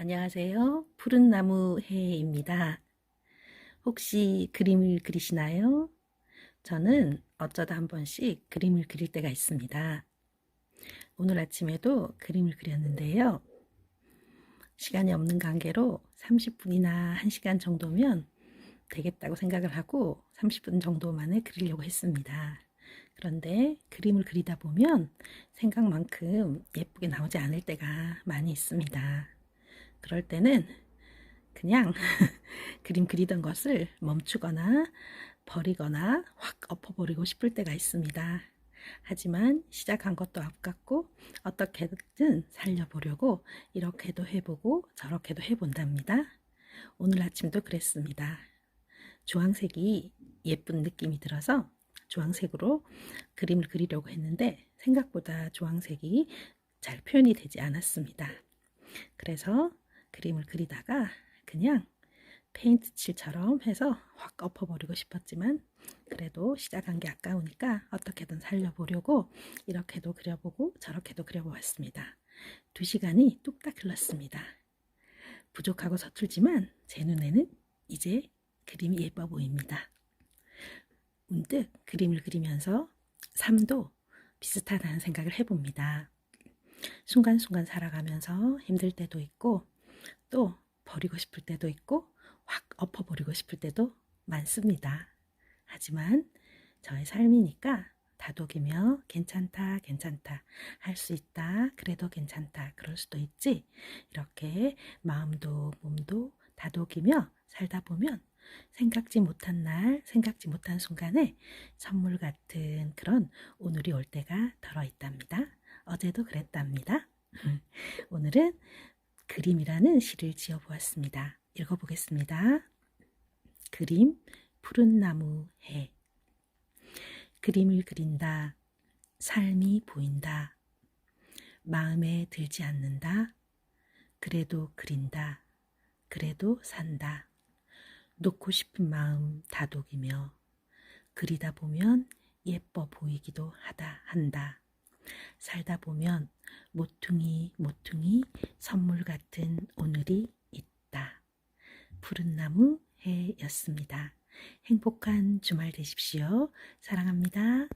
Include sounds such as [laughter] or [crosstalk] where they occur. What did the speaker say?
안녕하세요. 푸른 나무 해입니다. 혹시 그림을 그리시나요? 저는 어쩌다 한 번씩 그림을 그릴 때가 있습니다. 오늘 아침에도 그림을 그렸는데요. 시간이 없는 관계로 30분이나 1시간 정도면 되겠다고 생각을 하고 30분 정도 만에 그리려고 했습니다. 그런데 그림을 그리다 보면 생각만큼 예쁘게 나오지 않을 때가 많이 있습니다. 그럴 때는 그냥 [laughs] 그림 그리던 것을 멈추거나 버리거나 확 엎어버리고 싶을 때가 있습니다. 하지만 시작한 것도 아깝고 어떻게든 살려보려고 이렇게도 해보고 저렇게도 해본답니다. 오늘 아침도 그랬습니다. 주황색이 예쁜 느낌이 들어서 주황색으로 그림을 그리려고 했는데 생각보다 주황색이 잘 표현이 되지 않았습니다. 그래서 그림을 그리다가 그냥 페인트 칠처럼 해서 확 엎어버리고 싶었지만 그래도 시작한 게 아까우니까 어떻게든 살려보려고 이렇게도 그려보고 저렇게도 그려보았습니다. 두 시간이 뚝딱 흘렀습니다. 부족하고 서툴지만 제 눈에는 이제 그림이 예뻐 보입니다. 문득 그림을 그리면서 삶도 비슷하다는 생각을 해봅니다. 순간순간 살아가면서 힘들 때도 있고 또 버리고 싶을 때도 있고 확 엎어버리고 싶을 때도 많습니다. 하지만 저의 삶이니까 다독이며 괜찮다, 괜찮다, 할 수 있다, 그래도 괜찮다, 그럴 수도 있지. 이렇게 마음도 몸도 다독이며 살다 보면 생각지 못한 날, 생각지 못한 순간에 선물 같은 그런 오늘이 올 때가 덜어 있답니다. 어제도 그랬답니다. [laughs] 오늘은 그림이라는 시를 지어 보았습니다. 읽어보겠습니다. 그림, 푸른 나무, 해. 그림을 그린다. 삶이 보인다. 마음에 들지 않는다. 그래도 그린다. 그래도 산다. 놓고 싶은 마음 다독이며 그리다 보면 예뻐 보이기도 하다 한다. 살다 보면 모퉁이 모퉁이 선물 같은 오늘이 있다. 푸른 나무 해였습니다. 행복한 주말 되십시오. 사랑합니다.